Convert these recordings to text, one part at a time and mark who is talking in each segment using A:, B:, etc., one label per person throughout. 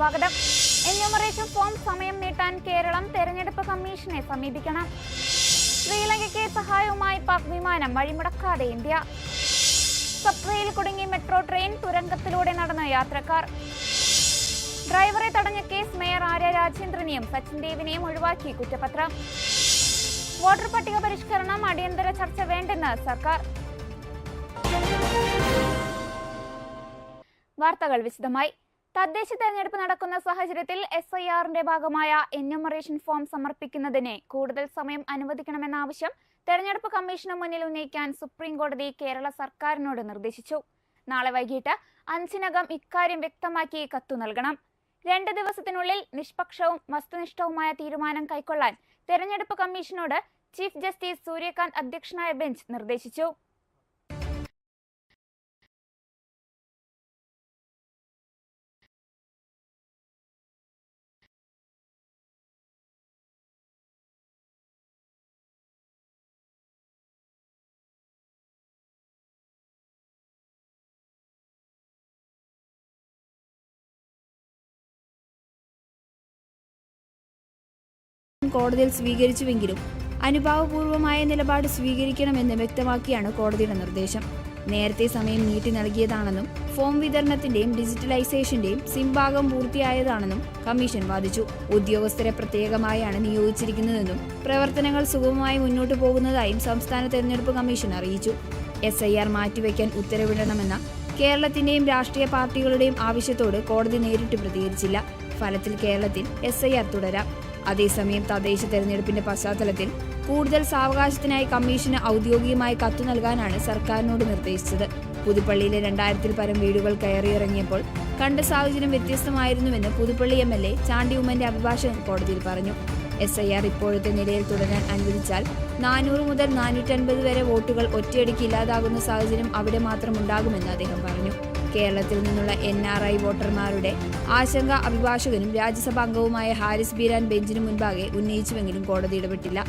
A: സ്വാഗതം. Enumeration form സമയം നീട്ടാൻ കേരളം തെരഞ്ഞെടുപ്പ് കമ്മീഷനെ സമീപിക്കണം. ശ്രീലങ്കയ്ക്ക് സഹായവുമായി പാക് വിമാനം വഴിമുടക്കാതെ ഇന്ത്യ. സബ്വയിൽ കുടുങ്ങി മെട്രോ ട്രെയിൻ തുരങ്കത്തിലൂടെ നടന്ന യാത്രക്കാർ. ഡ്രൈവറെ തടഞ്ഞ കേസ് മേയർ ആര്യ രാജേന്ദ്രനെയും സച്ചിൻ ദേവിനെയും ഒഴിവാക്കി കുറ്റപത്രം. വോട്ടർ പട്ടിക പരിഷ്കരണം അടിയന്തര ചർച്ച വേണ്ടെന്ന് സർക്കാർ. വാർത്തകൾ വിശദമായി. തദ്ദേശ തെരഞ്ഞെടുപ്പ് നടക്കുന്ന സാഹചര്യത്തിൽ എസ് ഐ ആറിന്റെ ഭാഗമായ എന്യൂമറേഷൻ ഫോം സമർപ്പിക്കുന്നതിന് കൂടുതൽ സമയം അനുവദിക്കണമെന്ന ആവശ്യം തെരഞ്ഞെടുപ്പ് കമ്മീഷന് മുന്നിൽ ഉന്നയിക്കാൻ സുപ്രീം കോടതി കേരള സർക്കാരിനോട് നിർദ്ദേശിച്ചു. നാളെ വൈകിട്ട് അഞ്ചിനകം ഇക്കാര്യം വ്യക്തമാക്കി കത്തു നൽകണം. രണ്ട് ദിവസത്തിനുള്ളിൽ നിഷ്പക്ഷവും വസ്തുനിഷ്ഠവുമായ തീരുമാനം കൈക്കൊള്ളാൻ തെരഞ്ഞെടുപ്പ് കമ്മീഷനോട് ചീഫ് ജസ്റ്റിസ് സൂര്യകാന്ത് അധ്യക്ഷനായ ബെഞ്ച് നിർദ്ദേശിച്ചു.
B: കോടതിയിൽ സ്വീകരിച്ചുവെങ്കിലും അനുഭാവപൂർവമായ നിലപാട് സ്വീകരിക്കണമെന്ന് വ്യക്തമാക്കിയാണ് കോടതിയുടെ നിർദ്ദേശം. നേരത്തെ സമയം നീട്ടി നൽകിയതാണെന്നും ഫോം വിതരണത്തിന്റെയും ഡിജിറ്റലൈസേഷന്റെയും സിംഭാഗം പൂർത്തിയായതാണെന്നും കമ്മീഷൻ വാദിച്ചു. ഉദ്യോഗസ്ഥരെ പ്രത്യേകമായാണ് നിയോഗിച്ചിരിക്കുന്നതെന്നും പ്രവർത്തനങ്ങൾ സുഗമമായി മുന്നോട്ട് പോകുന്നതായും സംസ്ഥാന തെരഞ്ഞെടുപ്പ് കമ്മീഷൻ അറിയിച്ചു. എസ് ഐ ആർ മാറ്റിവെക്കാൻ ഉത്തരവിടണമെന്ന കേരളത്തിന്റെയും രാഷ്ട്രീയ പാർട്ടികളുടെയും ആവശ്യത്തോട് കോടതി നേരിട്ട് പ്രതികരിച്ചില്ല. ഫലത്തിൽ കേരളത്തിൽ എസ് ഐ ആർ തുടരാം. അതേസമയം തദ്ദേശ തെരഞ്ഞെടുപ്പിന്റെ പശ്ചാത്തലത്തിൽ കൂടുതൽ സാവകാശത്തിനായി കമ്മീഷന് ഔദ്യോഗികമായി കത്തു നൽകാനാണ് സർക്കാരിനോട് നിർദ്ദേശിച്ചത്. പുതുപ്പള്ളിയിലെ രണ്ടായിരത്തിൽ പരം വീടുകൾ കയറിയിറങ്ങിയപ്പോൾ കണ്ട സാഹചര്യം വ്യത്യസ്തമായിരുന്നുവെന്ന് Puthuppally M L A Chandy ഉമ്മന്റെ അഭിഭാഷകൻ കോടതിയിൽ പറഞ്ഞു. എസ് ഐ ആർ ഇപ്പോഴത്തെ നിലയിൽ തുടരാൻ അനുവദിച്ചാൽ നാനൂറ് മുതൽ നാനൂറ്റൻപത് വരെ വോട്ടുകൾ ഒറ്റയടിക്ക് ഇല്ലാതാകുന്ന സാഹചര്യം അവിടെ മാത്രം ഉണ്ടാകുമെന്ന് അദ്ദേഹം പറഞ്ഞു. കേരളത്തിൽ നിന്നുള്ള എൻ ആർ ഐ വോട്ടർമാരുടെ ആശങ്ക അഭിഭാഷകനും രാജ്യസഭാ അംഗവുമായ ഹാരിസ് ബീരാൻ ബെഞ്ചിനു മുൻപാകെ ഉന്നയിച്ചുവെങ്കിലും കോടതി ഇടപെട്ടില്ല.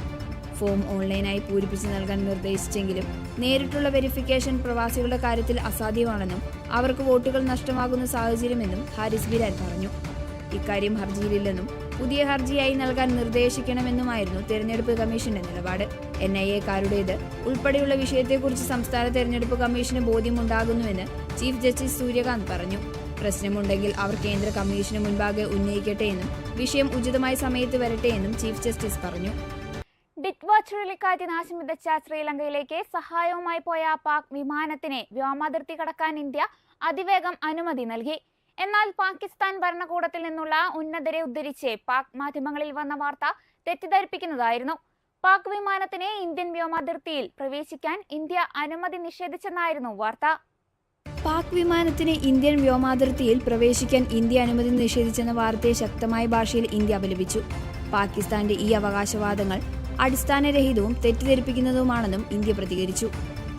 B: ഫോം ഓൺലൈനായി പൂരിപ്പിച്ച് നൽകാൻ നിർദ്ദേശിച്ചെങ്കിലും നേരിട്ടുള്ള വെരിഫിക്കേഷൻ പ്രവാസികളുടെ കാര്യത്തിൽ അസാധ്യമാണെന്നും അവർക്ക് വോട്ടുകൾ നഷ്ടമാകുന്ന സാഹചര്യമെന്നും ഹാരിസ് ബീരാൻ പറഞ്ഞു. ഇക്കാര്യം ഹർജിയിലില്ലെന്നും പുതിയ ഹർജിയായി നൽകാൻ നിർദ്ദേശിക്കണമെന്നുമായിരുന്നു തെരഞ്ഞെടുപ്പ് കമ്മീഷന്റെ നിലപാട്. എൻ ഐ എക്കാരുടേത്. ഉൾപ്പെടെയുള്ള വിഷയത്തെക്കുറിച്ച് സംസ്ഥാന തെരഞ്ഞെടുപ്പ് കമ്മീഷന് ബോധ്യമുണ്ടാകുന്നുവെന്ന് ചീഫ് ജസ്റ്റിസ് സൂര്യകാന്ത് പറഞ്ഞു. പ്രശ്നമുണ്ടെങ്കിൽ അവർ കേന്ദ്ര കമ്മീഷന് മുൻപാകെ ഉന്നയിക്കട്ടെ എന്നും വിഷയം ഉചിതമായ സമയത്ത് വരട്ടെ എന്നും ചീഫ് ജസ്റ്റിസ് പറഞ്ഞു.
A: ഡിറ്റ്വ ചുഴലിക്കാറ്റ് നാശം വിതച്ച ശ്രീലങ്കയിലേക്ക് സഹായവുമായി പോയ പാക് വിമാനത്തിനെ വ്യോമാതിർത്തി കടക്കാൻ ഇന്ത്യ അതിവേഗം അനുമതി നൽകി. എന്നാൽ പാകിസ്ഥാൻ ഭരണകൂടത്തിൽ നിന്നുള്ള ഉന്നതരെ ഉദ്ധരിച്ച് പാക് മാധ്യമങ്ങളിൽ വന്ന വാർത്ത തെറ്റിദ്ധരിപ്പിക്കുന്നതായിരുന്നു. പാക് വിമാനത്തിന് ഇന്ത്യൻ വ്യോമാതിർത്തിയിൽ പ്രവേശിക്കാൻ ഇന്ത്യ അനുമതി നിഷേധിച്ചെന്നായിരുന്നു വാർത്ത.
B: പാക് വിമാനത്തിന് ഇന്ത്യൻ വ്യോമാതിർത്തിയിൽ പ്രവേശിക്കാൻ ഇന്ത്യ അനുമതി നിഷേധിച്ചെന്ന വാർത്തയെ ശക്തമായ ഭാഷയിൽ ഇന്ത്യ അപലപിച്ചു. പാകിസ്ഥാന്റെ ഈ അവകാശവാദങ്ങൾ അടിസ്ഥാനരഹിതവും തെറ്റിദ്ധരിപ്പിക്കുന്നതുമാണെന്നും ഇന്ത്യ പ്രതികരിച്ചു.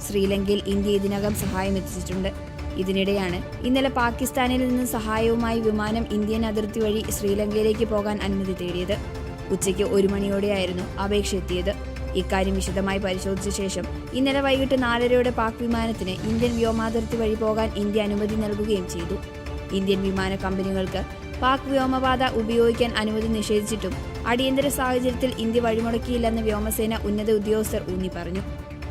B: ശ്രീലങ്കയിൽ ഇന്ത്യ ഇതിനകം സഹായം എത്തിച്ചിട്ടുണ്ട്. ഇതിനിടെയാണ് ഇന്നലെ പാകിസ്ഥാനിൽ നിന്ന് സഹായവുമായി വിമാനം ഇന്ത്യൻ അതിർത്തി വഴി ശ്രീലങ്കയിലേക്ക് പോകാൻ അനുമതി തേടിയത്. ഉച്ചയ്ക്ക് ഒരു മണിയോടെയായിരുന്നു അപേക്ഷ എത്തിയത് ഇക്കാര്യം വിശദമായി പരിശോധിച്ച ശേഷം ഇന്നലെ വൈകിട്ട് നാലരയോടെ പാക് വിമാനത്തിന് ഇന്ത്യൻ വ്യോമാതിർത്തി വഴി പോകാൻ ഇന്ത്യ അനുമതി നൽകുകയും ചെയ്തു. ഇന്ത്യൻ വിമാന കമ്പനികൾക്ക് പാക് വ്യോമപാത ഉപയോഗിക്കാൻ അനുമതി നിഷേധിച്ചിട്ടും അടിയന്തര സാഹചര്യത്തിൽ ഇന്ത്യ വഴിമുടക്കിയില്ലെന്ന് വ്യോമസേന ഉന്നത ഉദ്യോഗസ്ഥർ ഊന്നി പറഞ്ഞു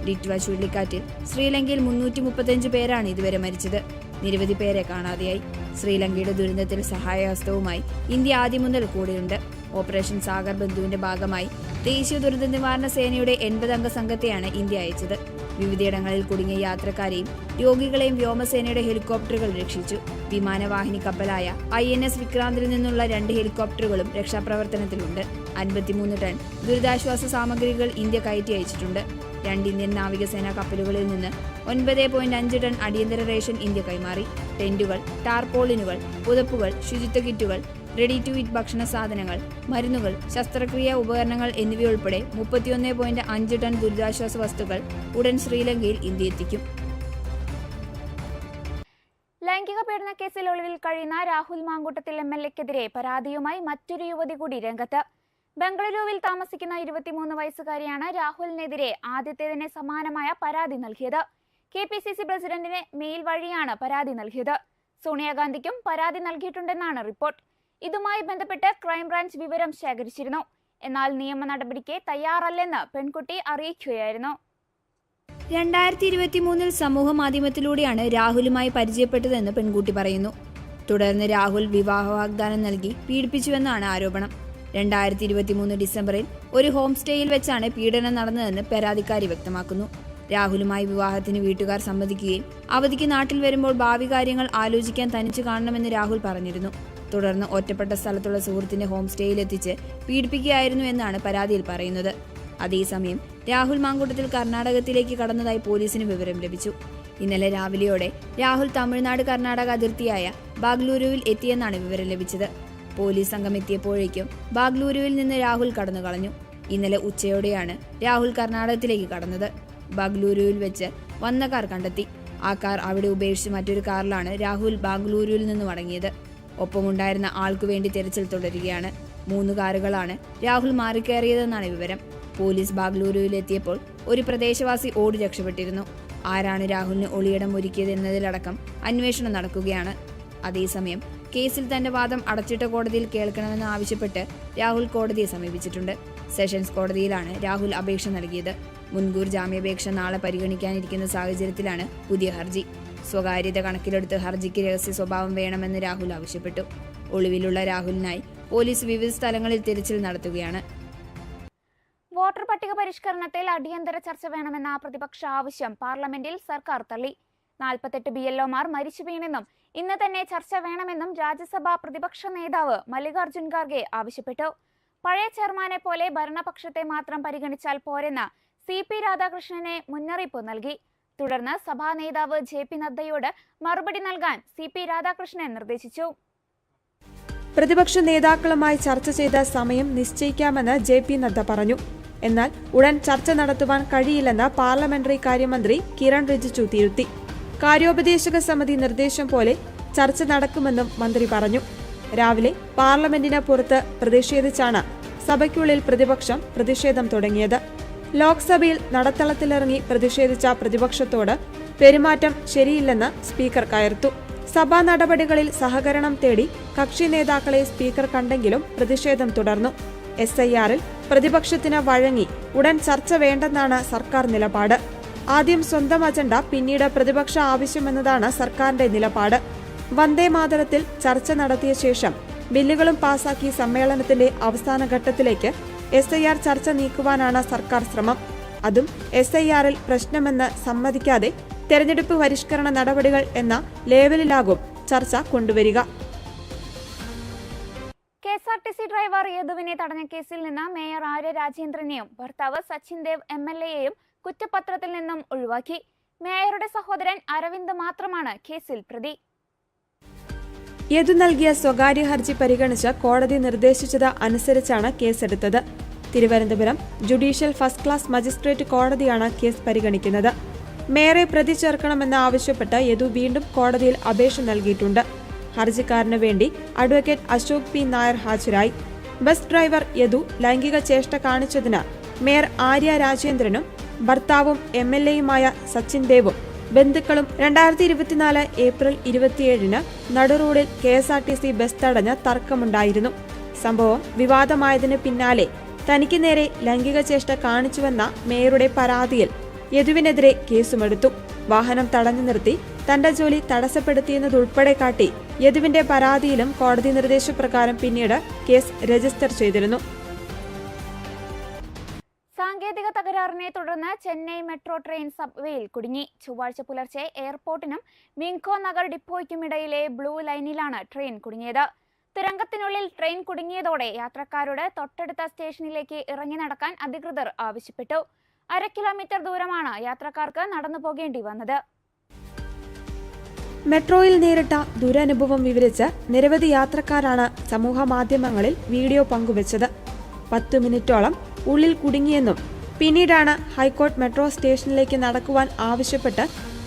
B: ലിറ്റ്വ ചുഴലിക്കാറ്റിൽ ശ്രീലങ്കയിൽ മുന്നൂറ്റി മുപ്പത്തഞ്ച് പേരാണ് ഇതുവരെ മരിച്ചത്. നിരവധി പേരെ കാണാതെയായി. ശ്രീലങ്കയുടെ ദുരന്തത്തിൽ സഹായഹസ്തവുമായി ഇന്ത്യ ആദ്യം മുതൽ കൂടെയുണ്ട്. ഓപ്പറേഷൻ സാഗർ ബന്ധുവിന്റെ ഭാഗമായി. ദേശീയ ദുരന്ത നിവാരണ സേനയുടെ എൺപത് അംഗ സംഘത്തെയാണ് ഇന്ത്യ അയച്ചത്. വിവിധയിടങ്ങളിൽ കുടുങ്ങിയ യാത്രക്കാരെയും രോഗികളെയും വ്യോമസേനയുടെ ഹെലികോപ്റ്ററുകൾ രക്ഷിച്ചു. വിമാനവാഹിനി കപ്പലായ ഐ എൻ എസ് വിക്രാന്തിൽ നിന്നുള്ള രണ്ട് ഹെലികോപ്റ്ററുകളും രക്ഷാപ്രവർത്തനത്തിലുണ്ട്. അൻപത്തിമൂന്ന് ടൺ ദുരിതാശ്വാസ സാമഗ്രികൾ ഇന്ത്യ കയറ്റി അയച്ചിട്ടുണ്ട്. രണ്ട് ഇന്ത്യൻ നാവികസേനാ കപ്പലുകളിൽ നിന്ന് ഒൻപത് പോയിന്റ് അഞ്ച് ടൺ അടിയന്തര റേഷൻ ഇന്ത്യ കൈമാറി. ടെന്റുകൾ ടാർപോളിനുകൾ പുതപ്പുകൾ ശുചിത്വ കിറ്റുകൾ റെഡി ടു ഈറ്റ് ഭക്ഷണ സാധനങ്ങൾ മരുന്നുകൾ ശസ്ത്രക്രിയാ ഉപകരണങ്ങൾ എന്നിവയുൾപ്പെടെ മുപ്പത്തിയൊന്ന് പോയിന്റ് അഞ്ച് ടൺ ദുരിതാശ്വാസ വസ്തുക്കൾ ഉടൻ ശ്രീലങ്കയിൽ ഇന്ത്യ എത്തിക്കും
A: ലൈംഗിക പീഡന കേസിൽ ഒളിവിൽ കഴിയുന്ന രാഹുൽ മാങ്കൂട്ടത്തിൽ എം എൽ എക്കെതിരെ പരാതിയുമായി മറ്റൊരു യുവതി കൂടി രംഗത്ത്. ബംഗളൂരുവിൽ താമസിക്കുന്ന ഇരുപത്തിമൂന്ന് വയസ്സുകാരിയാണ് രാഹുലിനെതിരെ ആദ്യത്തേതിന് സമാനമായ പരാതി നൽകിയത്. കെ പി സി സി പ്രസിഡന്റിന് മെയിൽ വഴിയാണ് പരാതി നൽകിയത്. സോണിയാഗാന്ധിക്കും പരാതി നൽകിയിട്ടുണ്ടെന്നാണ് റിപ്പോർട്ട്. ഇതുമായി ബന്ധപ്പെട്ട് ക്രൈംബ്രാഞ്ച് വിവരം ശേഖരിച്ചിരുന്നു. എന്നാൽ നിയമ നടപടിക്ക് തയ്യാറല്ലെന്ന് പെൺകുട്ടി അറിയിക്കുകയായിരുന്നു.
B: രണ്ടായിരത്തി ഇരുപത്തി മൂന്നിൽ സമൂഹ മാധ്യമത്തിലൂടെയാണ് രാഹുലുമായി പരിചയപ്പെട്ടതെന്ന് പെൺകുട്ടി പറയുന്നു. തുടർന്ന് രാഹുൽ വിവാഹ വാഗ്ദാനം നൽകി പീഡിപ്പിച്ചുവെന്നാണ് ആരോപണം. രണ്ടായിരത്തി ഇരുപത്തി മൂന്ന് ഡിസംബറിൽ ഒരു ഹോം സ്റ്റേയിൽ വെച്ചാണ് പീഡനം നടന്നതെന്ന് പരാതിക്കാരി വ്യക്തമാക്കുന്നു. രാഹുലുമായി വിവാഹത്തിന് വീട്ടുകാർ സമ്മതിക്കുകയും അവധിക്ക് നാട്ടിൽ വരുമ്പോൾ ഭാവി കാര്യങ്ങൾ ആലോചിക്കാൻ തനിച്ചു കാണണമെന്ന് രാഹുൽ പറഞ്ഞിരുന്നു. തുടർന്ന് ഒറ്റപ്പെട്ട സ്ഥലത്തുള്ള സുഹൃത്തിന്റെ ഹോം സ്റ്റേയിലെത്തിച്ച് പീഡിപ്പിക്കുകയായിരുന്നു എന്നാണ് പരാതിയിൽ പറയുന്നത്. അതേസമയം രാഹുൽ മാങ്കൂട്ടത്തിൽ കർണാടകത്തിലേക്ക് കടന്നതായി പോലീസിന് വിവരം ലഭിച്ചു. ഇന്നലെ രാവിലെയോടെ രാഹുൽ തമിഴ്നാട് കർണാടക അതിർത്തിയായ ബാഗ്ലൂരുവിൽ എത്തിയെന്നാണ് വിവരം ലഭിച്ചത്. പോലീസ് സംഘം എത്തിയപ്പോഴേക്കും ബാഗ്ലൂരുവിൽ നിന്ന് രാഹുൽ കടന്നു കളഞ്ഞു ഇന്നലെ ഉച്ചയോടെയാണ് രാഹുൽ കർണാടകത്തിലേക്ക് കടന്നത്. ബാഗ്ലൂരുവിൽ വെച്ച് വന്ന കാർ കണ്ടെത്തി. ആ കാർ അവിടെ ഉപേക്ഷിച്ച് മറ്റൊരു കാറിലാണ് രാഹുൽ ബാംഗ്ലൂരുവിൽ നിന്ന് മടങ്ങിയത്. ഒപ്പമുണ്ടായിരുന്ന ആൾക്കു വേണ്ടി തിരച്ചിൽ തുടരുകയാണ് മൂന്ന് കാറുകളാണ് രാഹുൽ മാറിക്കയറിയതെന്നാണ് വിവരം. പോലീസ് ബാഗ്ലൂരുവിലെത്തിയപ്പോൾ ഒരു പ്രദേശവാസി ഓടി രക്ഷപ്പെട്ടിരുന്നു. ആരാണ് രാഹുലിന് ഒളിയിടം ഒരുക്കിയത് എന്നതിലടക്കം അന്വേഷണം നടക്കുകയാണ്. അതേസമയം കേസിൽ തന്റെ വാദം അടച്ചിട്ട കോടതിയിൽ കേൾക്കണമെന്ന് ആവശ്യപ്പെട്ട് രാഹുൽ കോടതിയെ സമീപിച്ചിട്ടുണ്ട്. സെഷൻസ് കോടതിയിലാണ് രാഹുൽ അപേക്ഷ നൽകിയത്. മുൻകൂർ ജാമ്യാപേക്ഷ നാളെ പരിഗണിക്കാനിരിക്കുന്ന സാഹചര്യത്തിലാണ് പുതിയ ഹർജി. സ്വകാര്യത കണക്കിലെടുത്ത് ഹർജിക്ക് രഹസ്യ സ്വഭാവം വേണമെന്ന് രാഹുൽ ആവശ്യപ്പെട്ടു. ഒളിവിലുള്ള രാഹുലിനായി പോലീസ് വിവിധ സ്ഥലങ്ങളിൽ തിരച്ചിൽ നടത്തുകയാണ്.
A: വോട്ടർ പട്ടിക പരിഷ്കരണത്തിൽ അടിയന്തര ചർച്ച വേണമെന്ന പ്രതിപക്ഷ ആവശ്യം പാർലമെന്റിൽ സർക്കാർ തള്ളി. നാൽപ്പത്തെട്ട് ബി എൽഒമാർ മരിച്ചു വീണെന്നും ഇന്ന് തന്നെ ചർച്ച വേണമെന്നും രാജ്യസഭാ പ്രതിപക്ഷ നേതാവ് മല്ലികാർജുൻ ഖാർഗെ ആവശ്യപ്പെട്ടു. പഴയ ചെയർമാനെ പോലെ ഭരണപക്ഷത്തെ മാത്രം പരിഗണിച്ചാൽ പോരെന്ന സി പി രാധാകൃഷ്ണനെ മുന്നറിയിപ്പ് നൽകി. തുടർന്ന് സഭാ നേതാവ് ജെ പി നദ്ദയോട് മറുപടി നൽകാൻ സി പി രാധാകൃഷ്ണൻ നിർദ്ദേശിച്ചു.
C: പ്രതിപക്ഷ നേതാക്കളുമായി ചർച്ച ചെയ്ത സമയം നിശ്ചയിക്കാമെന്ന് ജെ പി നദ്ദ പറഞ്ഞു. എന്നാൽ ഉടൻ ചർച്ച നടത്തുവാൻ കഴിയില്ലെന്ന് പാർലമെന്ററി കാര്യമന്ത്രി കിരൺ റിജിജു തിരുത്തി. കാര്യോപദേശക സമിതി നിർദ്ദേശം പോലെ ചർച്ച നടക്കുമെന്നും മന്ത്രി പറഞ്ഞു. രാവിലെ പാർലമെന്റിന് പുറത്ത് പ്രതിഷേധിച്ചാണ് സഭയ്ക്കുള്ളിൽ പ്രതിപക്ഷം പ്രതിഷേധം തുടങ്ങിയത്. ലോക്സഭയിൽ നടത്തളത്തിലിറങ്ങി പ്രതിഷേധിച്ച പ്രതിപക്ഷത്തോട് പെരുമാറ്റം ശരിയില്ലെന്ന് സ്പീക്കർ കയർത്തു. സഭാ നടപടികളിൽ സഹകരണം തേടി കക്ഷി നേതാക്കളെ സ്പീക്കർ കണ്ടെങ്കിലും പ്രതിഷേധം തുടർന്നു. എസ് ഐ ആറിൽ പ്രതിപക്ഷത്തിന് വഴങ്ങി ഉടൻ ചർച്ച വേണ്ടെന്നാണ് സർക്കാർ നിലപാട്. ആദ്യം സ്വന്തം അജണ്ട പിന്നീട് പ്രതിപക്ഷ ആവശ്യമെന്നതാണ് സർക്കാരിന്റെ നിലപാട്. വന്ദേ മാതരത്തിൽ ചർച്ച നടത്തിയ ശേഷം ബില്ലുകളും പാസാക്കി സമ്മേളനത്തിന്റെ അവസാന ഘട്ടത്തിലേക്ക് എസ് ഐ ആർ ചർച്ച നീക്കുവാനാണ് സർക്കാർ ശ്രമം. അതും എസ് ഐ ആറിൽ പ്രശ്നമെന്ന് സമ്മതിക്കാതെ തെരഞ്ഞെടുപ്പ് പരിഷ്കരണ നടപടികൾ എന്ന ലേവലിലാകും ചർച്ച കൊണ്ടുവരിക.
A: കെഎസ്ആർടിസി ഡ്രൈവർ യദുവിനെ തടഞ്ഞ കേസിൽ നിന്ന് മേയർ ആര്യ രാജേന്ദ്രനെയും ഭർത്താവ് സച്ചിൻ ദേവ് എം എൽ എയെയും കുറ്റപത്രത്തിൽ നിന്നും ഒഴിവാക്കി. മേയറുടെ സഹോദരൻ അരവിന്ദ് മാത്രമാണ് കേസിൽ പ്രതി.
C: യദു നൽകിയ സ്വകാര്യ ഹർജി പരിഗണിച്ച് കോടതി നിർദ്ദേശിച്ചത് അനുസരിച്ചാണ് കേസെടുത്തത്. Thiruvananthapuram judicial first class magistrate കോടതിയാണ് കേസ് പരിഗണിക്കുന്നത്. മേയറെ പ്രതി ചേർക്കണമെന്ന് ആവശ്യപ്പെട്ട് യദു വീണ്ടും കോടതിയിൽ അപേക്ഷ നൽകിയിട്ടുണ്ട്. ഹർജിക്കാരന് വേണ്ടി അഡ്വക്കേറ്റ് അശോക് പി നായർ ഹാജരായി. ബസ് ഡ്രൈവർ യദു ലൈംഗിക ചേഷ്ട കാണിച്ചതിന് മേയർ ആര്യ രാജേന്ദ്രനും ഭർത്താവും എം എൽ എയുമായ സച്ചിൻ ദേവും ബന്ധുക്കളും രണ്ടായിരത്തി ഇരുപത്തിനാല് ഏപ്രിൽ ഇരുപത്തിയേഴിന് നടുറോഡിൽ K S R T C bus തടഞ്ഞ് തർക്കമുണ്ടായിരുന്നു. സംഭവം വിവാദമായതിന് പിന്നാലെ തനിക്ക് നേരെ ലൈംഗിക ചേഷ്ട കാണിച്ചുവെന്ന മേയറുടെ പരാതിയിൽ യദുവിനെതിരെ കേസുമെടുത്തു. വാഹനം തടഞ്ഞു നിർത്തി തന്റെ ജോലി തടസ്സപ്പെടുത്തിയെന്നതുൾപ്പെടെ കാട്ടി യദുവിന്റെ പരാതിയിലും കോടതി നിർദ്ദേശപ്രകാരം പിന്നീട് കേസ് രജിസ്റ്റർ ചെയ്തിരുന്നു.
A: തകരാറിനെ തുടർന്ന് ചെന്നൈ മെട്രോ ട്രെയിൻ സബ്വേയിൽ കുടുങ്ങി. ചൊവ്വാഴ്ച പുലർച്ചെ എയർപോർട്ടിനും വിങ്കോ നഗർ ഡിപ്പോയ്ക്കുമിടയിലെ ബ്ലൂ ലൈനിലാണ് ട്രെയിൻ കുടുങ്ങിയത്. തുരങ്കത്തിനുള്ളിൽ ട്രെയിൻ കുടുങ്ങിയതോടെ യാത്രക്കാരോട് തൊട്ടടുത്ത സ്റ്റേഷനിലേക്ക് ഇറങ്ങി നടക്കാൻ അധികൃതർ ആവശ്യപ്പെട്ടു. അര കിലോമീറ്റർ ദൂരമാണ് യാത്രക്കാർക്ക് നടന്നു പോകേണ്ടി വന്നത്.
C: മെട്രോയിൽ നേരിട്ട ദുരനുഭവം വിവരിച്ച് നിരവധി യാത്രക്കാരാണ് സമൂഹ മാധ്യമങ്ങളിൽ വീഡിയോ പങ്കുവച്ചത്. പത്തു മിനിറ്റോളം ഉള്ളിൽ കുടുങ്ങിയെന്നും പിന്നീടാണ് ഹൈക്കോർട്ട് മെട്രോ സ്റ്റേഷനിലേക്ക് നടക്കുവാൻ ആവശ്യപ്പെട്ട്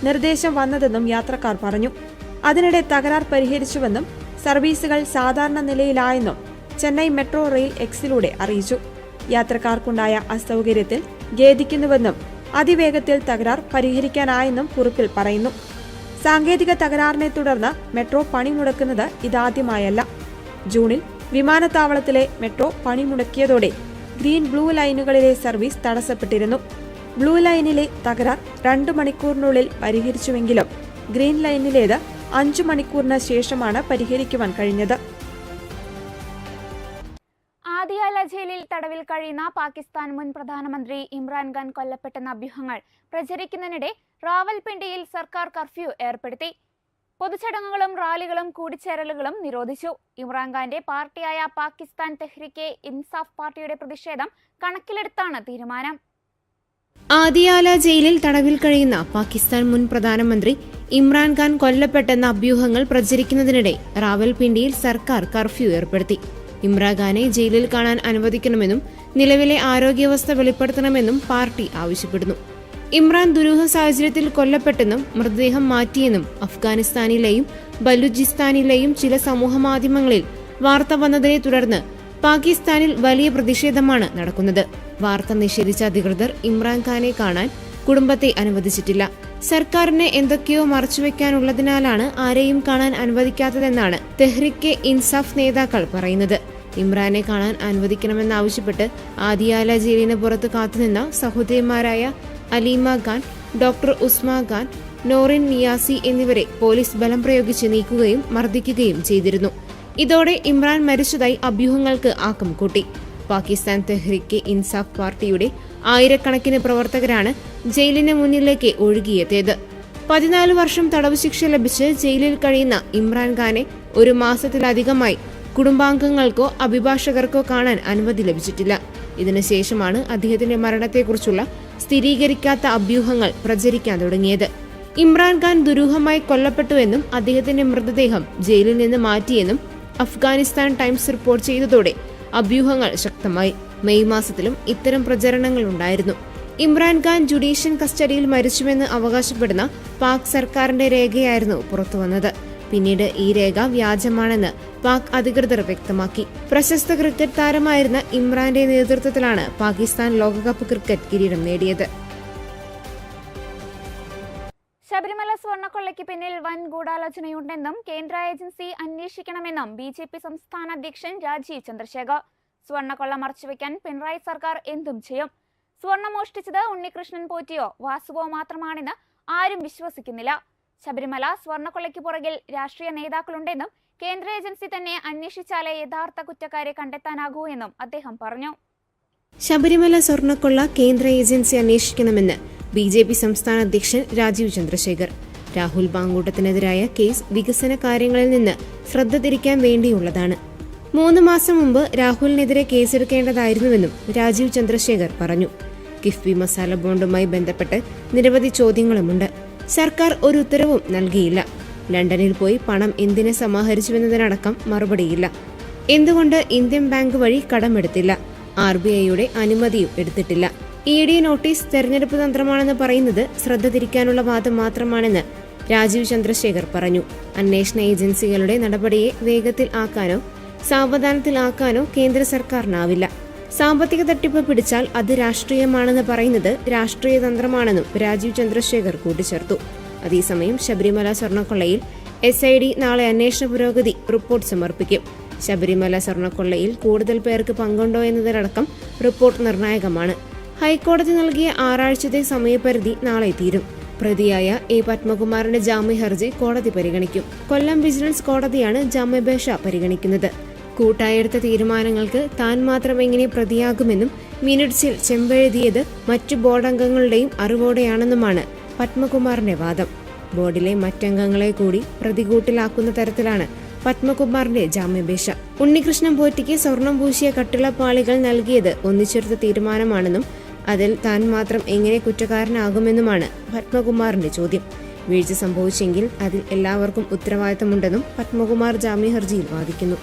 C: നിർദ്ദേശം വന്നതെന്നും യാത്രക്കാർ പറഞ്ഞു. അതിനിടെ തകരാർ പരിഹരിച്ചുവെന്നും സർവീസുകൾ സാധാരണ നിലയിലായെന്നും ചെന്നൈ മെട്രോ റെയിൽ എക്സിലൂടെ അറിയിച്ചു. യാത്രക്കാർക്കുണ്ടായ അസൗകര്യത്തിൽ ഖേദിക്കുന്നുവെന്നും അതിവേഗത്തിൽ തകരാർ പരിഹരിക്കാനായെന്നും കുറിപ്പിൽ പറയുന്നു. സാങ്കേതിക തകരാറിനെ തുടർന്ന് മെട്രോ പണിമുടക്കുന്നത് ഇതാദ്യമായല്ല. ജൂണിൽ വിമാനത്താവളത്തിലെ മെട്രോ പണിമുടക്കിയതോടെ ഗ്രീൻ ബ്ലൂ ലൈനുകളിലെ സർവീസ് തടസ്സപ്പെട്ടിരുന്നു. ബ്ലൂ ലൈനിലെ തകരാർ രണ്ട് മണിക്കൂറിനുള്ളിൽ പരിഹരിച്ചുവെങ്കിലും ഗ്രീൻ ലൈനിലേത് അഞ്ചു മണിക്കൂറിന് ശേഷമാണ് പരിഹരിക്കുവാൻ കഴിഞ്ഞത്.
A: ആദിയാല ജയിലിൽ തടവിൽ കഴിയുന്ന പാകിസ്ഥാൻ മുൻ പ്രധാനമന്ത്രി ഇമ്രാൻഖാൻ കൊല്ലപ്പെട്ടെന്ന അഭ്യൂഹങ്ങൾ പ്രചരിക്കുന്നതിനിടെ റാവൽപിണ്ടിയിൽ സർക്കാർ കർഫ്യൂ ഏർപ്പെടുത്തി. പൊതുചടങ്ങുകളും റാലികളും കൂടിച്ചേരലുകളും നിരോധിച്ചു. ഇമ്രാൻഖാന്റെ പാർട്ടിയായ പാകിസ്ഥാൻ തെഹ്രിക്കെ ഇൻസാഫ് പാർട്ടിയുടെ പ്രതിഷേധം കണക്കിലെടുത്താണ് തീരുമാനം.
D: ആദിയാല ജയിലിൽ തടവിൽ കഴിയുന്ന പാകിസ്ഥാൻ മുൻ പ്രധാനമന്ത്രി ഇമ്രാൻഖാൻ കൊല്ലപ്പെട്ടെന്ന അഭ്യൂഹങ്ങൾ പ്രചരിക്കുന്നതിനിടെ റാവൽപിണ്ടിയിൽ സർക്കാർ കർഫ്യൂ ഏർപ്പെടുത്തി. ഇമ്രാൻഖാനെ ജയിലിൽ കാണാൻ അനുവദിക്കണമെന്നും നിലവിലെ ആരോഗ്യാവസ്ഥ വെളിപ്പെടുത്തണമെന്നും പാർട്ടി ആവശ്യപ്പെടുന്നു. ഇമ്രാൻ ദുരൂഹ സാഹചര്യത്തിൽ കൊല്ലപ്പെട്ടെന്നും മൃതദേഹം മാറ്റിയെന്നും അഫ്ഗാനിസ്ഥാനിലെയും ബലൂചിസ്ഥാനിലെയും ചില സമൂഹമാധ്യമങ്ങളിൽ വാർത്ത വന്നതിനെ തുടർന്ന് പാകിസ്ഥാനിൽ വലിയ പ്രതിഷേധമാണ് നടക്കുന്നത്. വാർത്ത നിഷേധിച്ച അധികൃതർ ഇമ്രാൻഖാനെ കാണാൻ കുടുംബത്തെ അനുവദിച്ചിട്ടില്ല. സർക്കാരിനെ എന്തൊക്കെയോ മറച്ചുവെക്കാനുള്ളതിനാലാണ് ആരെയും കാണാൻ അനുവദിക്കാത്തതെന്നാണ് തെഹ്രിക്കെ ഇൻസാഫ് നേതാക്കൾ പറയുന്നത്. ഇമ്രാനെ കാണാൻ അനുവദിക്കണമെന്നാവശ്യപ്പെട്ട് ആദിയാല ജയിലിന് പുറത്ത് കാത്തുനിന്ന സഹോദരിമാരായ അലീമ ഖാൻ ഡോക്ടർ ഉസ്മാ ഖാൻ നോറിൻ നിയാസി എന്നിവരെ പോലീസ് ബലം പ്രയോഗിച്ച് നീക്കുകയും മർദ്ദിക്കുകയും ചെയ്തിരുന്നു. ഇതോടെ ഇമ്രാൻ മരിച്ചതായി അഭ്യൂഹങ്ങൾക്ക് ആക്കം കൂട്ടി. പാകിസ്ഥാൻ തെഹ്രിക്ക് ഇൻസാഫ് പാർട്ടിയുടെ ആയിരക്കണക്കിന് പ്രവർത്തകരാണ് ജയിലിന് മുന്നിലേക്ക് ഒഴുകിയെത്തിയത്. പതിനാല് വർഷം തടവ് ശിക്ഷ ലഭിച്ച് ജയിലിൽ കഴിയുന്ന ഇമ്രാൻഖാനെ ഒരു മാസത്തിലധികമായി കുടുംബാംഗങ്ങൾക്കോ അഭിഭാഷകർക്കോ കാണാൻ അനുമതി ലഭിച്ചിട്ടില്ല. ഇതിനുശേഷമാണ് അദ്ദേഹത്തിന്റെ മരണത്തെക്കുറിച്ചുള്ള സ്ഥിരീകരിക്കാത്ത അഭ്യൂഹങ്ങൾ പ്രചരിക്കാൻ തുടങ്ങിയത്. ഇമ്രാൻഖാൻ ദുരൂഹമായി കൊല്ലപ്പെട്ടുവെന്നും അദ്ദേഹത്തിന്റെ മൃതദേഹം ജയിലിൽ നിന്ന് മാറ്റിയെന്നും അഫ്ഗാനിസ്ഥാൻ ടൈംസ് റിപ്പോർട്ട് ചെയ്തതോടെ അഭ്യൂഹങ്ങൾ ശക്തമായി. മെയ് മാസത്തിലും ഇത്തരം പ്രചരണങ്ങൾ ഉണ്ടായിരുന്നു. ഇമ്രാൻഖാൻ ജുഡീഷ്യൽ കസ്റ്റഡിയിൽ മരിച്ചുവെന്ന് അവകാശപ്പെടുന്ന പാക് സർക്കാരിന്റെ രേഖയായിരുന്നു പുറത്തുവന്നത്. പിന്നീട് ഈ രേഖ വ്യാജമാണെന്ന് പാക് അധികൃതർ വ്യക്തമാക്കി. പ്രശസ്ത ക്രിക്കറ്റ് താരമായിരുന്ന ഇമ്രാന്റെ നേതൃത്വത്തിലാണ് പാകിസ്ഥാൻ ലോകകപ്പ് ക്രിക്കറ്റ് കിരീടം നേടിയത്.
A: ശബരിമല സ്വർണക്കൊള്ളയ്ക്ക് പിന്നിൽ വൻ ഗൂഢാലോചനയുണ്ടെന്നും കേന്ദ്ര ഏജൻസി അന്വേഷിക്കണമെന്നും ബി ജെ പി സംസ്ഥാന അധ്യക്ഷൻ രാജീവ് ചന്ദ്രശേഖർ. സ്വർണക്കൊള്ള മറച്ചുവെക്കാൻ പിണറായി സർക്കാർ എന്തും ചെയ്യും? സ്വർണം മോഷ്ടിച്ചത് ഉണ്ണികൃഷ്ണൻ പോറ്റിയോ? വാസുവോ മാത്രമാണെന്ന് ആരും വിശ്വസിക്കുന്നില്ല. ശബരിമല സ്വർണക്കൊള്ളയ്ക്ക് പുറകിൽ രാഷ്ട്രീയ നേതാക്കളുണ്ടെന്നും കേന്ദ്ര ഏജൻസി തന്നെ അന്വേഷിച്ചാലേ യഥാർത്ഥ കുറ്റക്കാരെ കണ്ടെത്താനാകൂ എന്നും അദ്ദേഹം പറഞ്ഞു.
D: ശബരിമല സ്വർണക്കൊള്ള കേന്ദ്ര ഏജൻസി അന്വേഷിക്കണമെന്ന് ബി ജെ പി സംസ്ഥാന അധ്യക്ഷൻ രാജീവ് ചന്ദ്രശേഖർ. രാഹുൽ ബാങ്കൂട്ടത്തിനെതിരായ കേസ് വികസന കാര്യങ്ങളിൽ നിന്ന് ശ്രദ്ധ തിരിക്കാൻ വേണ്ടിയുള്ളതാണ്. മൂന്ന് മാസം മുമ്പ് രാഹുലിനെതിരെ കേസെടുക്കേണ്ടതായിരുന്നുവെന്നും രാജീവ് ചന്ദ്രശേഖർ പറഞ്ഞു. കിഫ്ബി മസാല ബോണ്ടുമായി ബന്ധപ്പെട്ട് നിരവധി ചോദ്യങ്ങളുമുണ്ട്. സർക്കാർ ഒരു ഉത്തരവും നൽകിയില്ല. ലണ്ടനിൽ പോയി പണം എന്തിനെ സമാഹരിച്ചുവെന്നതിനടക്കം മറുപടിയില്ല. എന്തുകൊണ്ട് ഇന്ത്യൻ ബാങ്ക് വഴി കടമെടുത്തില്ല? ആർ ബി ഐയുടെ അനുമതിയും എടുത്തിട്ടില്ല. ഇ ഡി നോട്ടീസ് തെരഞ്ഞെടുപ്പ് തന്ത്രമാണെന്ന് പറയുന്നത് ശ്രദ്ധ തിരിക്കാനുള്ള വാദം മാത്രമാണെന്ന് രാജീവ് ചന്ദ്രശേഖർ പറഞ്ഞു. അന്വേഷണ ഏജൻസികളുടെ നടപടിയെ വേഗത്തിൽ ആക്കാനോ സാവധാനത്തിലാക്കാനോ കേന്ദ്ര സർക്കാരിനാവില്ല. സാമ്പത്തിക തട്ടിപ്പ് പിടിച്ചാൽ അത് രാഷ്ട്രീയമാണെന്ന് പറയുന്നത് രാഷ്ട്രീയ തന്ത്രമാണെന്നും രാജീവ് ചന്ദ്രശേഖർ കൂട്ടിച്ചേർത്തു. അതേസമയം ശബരിമല സ്വർണക്കൊള്ളയിൽ എസ് ഐ ഡി നാളെ അന്വേഷണ പുരോഗതി റിപ്പോർട്ട് സമർപ്പിക്കും. ശബരിമല സ്വർണക്കൊള്ളയിൽ കൂടുതൽ പേർക്ക് പങ്കുണ്ടോ എന്നതിലടക്കം റിപ്പോർട്ട് നിർണായകമാണ്. ഹൈക്കോടതി നൽകിയ ആറാഴ്ചത്തെ സമയപരിധി നാളെ തീരും. പ്രതിയായ എ പത്മകുമാറിന്റെ ജാമ്യ ഹർജി കോടതി പരിഗണിക്കും. കൊല്ലം വിജിലൻസ് കോടതിയാണ് ജാമ്യാപേക്ഷ പരിഗണിക്കുന്നത്. കൂട്ടായെടുത്ത തീരുമാനങ്ങൾക്ക് താൻ മാത്രം എങ്ങനെ പ്രതിയാകുമെന്നും മിനിറ്റ്സിൽ ചെമ്പെഴുതിയത് മറ്റു ബോർഡംഗങ്ങളുടെയും അറിവോടെയാണെന്നുമാണ് പത്മകുമാറിന്റെ വാദം. ബോർഡിലെ മറ്റംഗങ്ങളെ കൂടി പ്രതികൂട്ടിലാക്കുന്ന തരത്തിലാണ് പത്മകുമാറിന്റെ ജാമ്യാപേക്ഷ. ഉണ്ണികൃഷ്ണൻ പോറ്റിക്ക് സ്വർണം പൂശിയ കട്ടിളപ്പാളികൾ നൽകിയത് ഒന്നിച്ചെടുത്ത തീരുമാനമാണെന്നും അതിൽ താൻ മാത്രം എങ്ങനെ കുറ്റക്കാരനാകുമെന്നുമാണ് പത്മകുമാറിന്റെ ചോദ്യം. വീഴ്ച സംഭവിച്ചെങ്കിൽ അതിൽ എല്ലാവർക്കും ഉത്തരവാദിത്തമുണ്ടെന്നും പത്മകുമാർ ജാമ്യ ഹർജിയിൽ വാദിക്കുന്നു.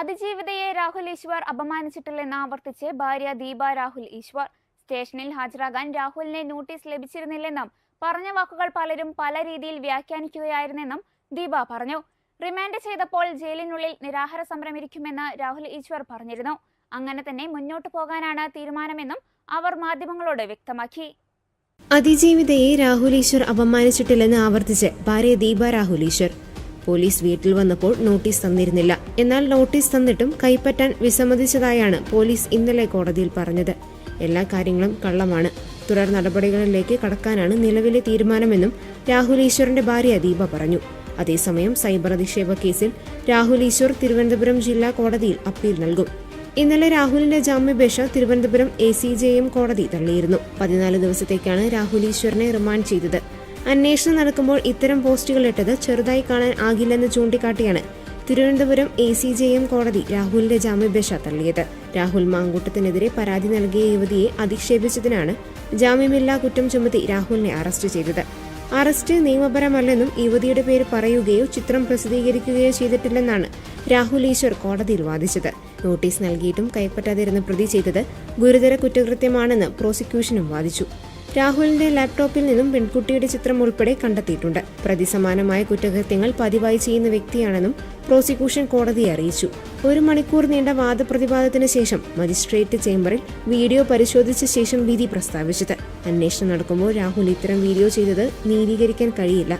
A: അതിജീവിതയെ രാഹുൽ ഈശ്വർ അപമാനിച്ചിട്ടില്ലെന്ന് ആവർത്തിച്ച് ഭാര്യ ദീപ രാഹുൽ ഈശ്വർ. സ്റ്റേഷനിൽ ഹാജരാകാൻ രാഹുലിനെ നോട്ടീസ് ലഭിച്ചിരുന്നില്ലെന്നും പറഞ്ഞ വാക്കുകൾ പലരും പല രീതിയിൽ വ്യാഖ്യാനിക്കുകയായിരുന്നെന്നും ദീപ പറഞ്ഞു. റിമാൻഡ് ചെയ്തപ്പോൾ ജയിലിനുള്ളിൽ നിരാഹാര സമരം ഇരിക്കുമെന്ന് രാഹുൽ ഈശ്വർ പറഞ്ഞിരുന്നു. അങ്ങനെ തന്നെ മുന്നോട്ടു പോകാനാണ് തീരുമാനമെന്നും അവർ മാധ്യമങ്ങളോട് വ്യക്തമാക്കി.
D: അതിജീവിതയെ രാഹുൽ ഈശ്വർ അപമാനിച്ചിട്ടില്ലെന്ന് ആവർത്തിച്ച് ഭാര്യ ദീപ രാഹുൽ ഈശ്വർ. പോലീസ് വീട്ടിൽ വന്നപ്പോൾ നോട്ടീസ് തന്നിരുന്നില്ല. എന്നാൽ നോട്ടീസ് തന്നിട്ടും കൈപ്പറ്റാൻ വിസമ്മതിച്ചതായാണ് പോലീസ് ഇന്നലെ കോടതിയിൽ പറഞ്ഞത്. എല്ലാ കാര്യങ്ങളും കള്ളമാണ്. തുടർ നടപടികളിലേക്ക് കടക്കാനാണ് നിലവിലെ തീരുമാനമെന്നും രാഹുൽ ഈശ്വറിന്റെ ഭാര്യ ദീപ പറഞ്ഞു. അതേസമയം സൈബർ അധിക്ഷേപ കേസിൽ രാഹുൽ ഈശ്വർ തിരുവനന്തപുരം ജില്ലാ കോടതിയിൽ അപ്പീൽ നൽകും. ഇന്നലെ രാഹുലിന്റെ ജാമ്യപേക്ഷ Thiruvananthapuram A C J M കോടതി തള്ളിയിരുന്നു. പതിനാല് ദിവസത്തേക്കാണ് രാഹുൽ ഈശ്വറിനെ റിമാൻഡ് ചെയ്തത്. അന്വേഷണം നടക്കുമ്പോൾ ഇത്തരം പോസ്റ്റുകൾ ഇട്ടത് ചെറുതായി കാണാൻ ആകില്ലെന്ന് ചൂണ്ടിക്കാട്ടിയാണ്. Thiruvananthapuram A C J M കോടതി രാഹുലിന്റെ ജാമ്യാപേക്ഷ തള്ളിയത്. രാഹുൽ മാങ്കൂട്ടത്തിനെതിരെ പരാതി നൽകിയ യുവതിയെ അധിക്ഷേപിച്ചതിനാണ് ജാമ്യമില്ലാ കുറ്റം ചുമത്തി രാഹുലിനെ അറസ്റ്റ് ചെയ്തത്. അറസ്റ്റ് നിയമപരമല്ലെന്നും യുവതിയുടെ പേര് പറയുകയോ ചിത്രം പ്രസിദ്ധീകരിക്കുകയോ ചെയ്തിട്ടില്ലെന്നാണ് രാഹുൽ ഈശ്വർ കോടതിയിൽ വാദിച്ചത്. നോട്ടീസ് നൽകിയിട്ടും കൈപ്പറ്റാതിരുന്ന പ്രതി ചെയ്തത് ഗുരുതര കുറ്റകൃത്യമാണെന്ന് പ്രോസിക്യൂഷനും വാദിച്ചു. രാഹുലിന്റെ ലാപ്ടോപ്പിൽ നിന്നും പെൺകുട്ടിയുടെ ചിത്രം ഉൾപ്പെടെ കണ്ടെത്തിയിട്ടുണ്ട്. പ്രതി സമാനമായ കുറ്റകൃത്യങ്ങൾ പതിവായി ചെയ്യുന്ന വ്യക്തിയാണെന്നും പ്രോസിക്യൂഷൻ കോടതിയെ അറിയിച്ചു. ഒരു മണിക്കൂർ നീണ്ട വാദപ്രതിവാദത്തിന് ശേഷം മജിസ്ട്രേറ്റ് ചേംബറിൽ വീഡിയോ പരിശോധിച്ച ശേഷം വിധി പ്രസ്താവിച്ചത്. അന്വേഷണം നടക്കുമ്പോൾ രാഹുൽ ഇത്തരം വീഡിയോ ചെയ്തത് നീതീകരിക്കാൻ കഴിയില്ല.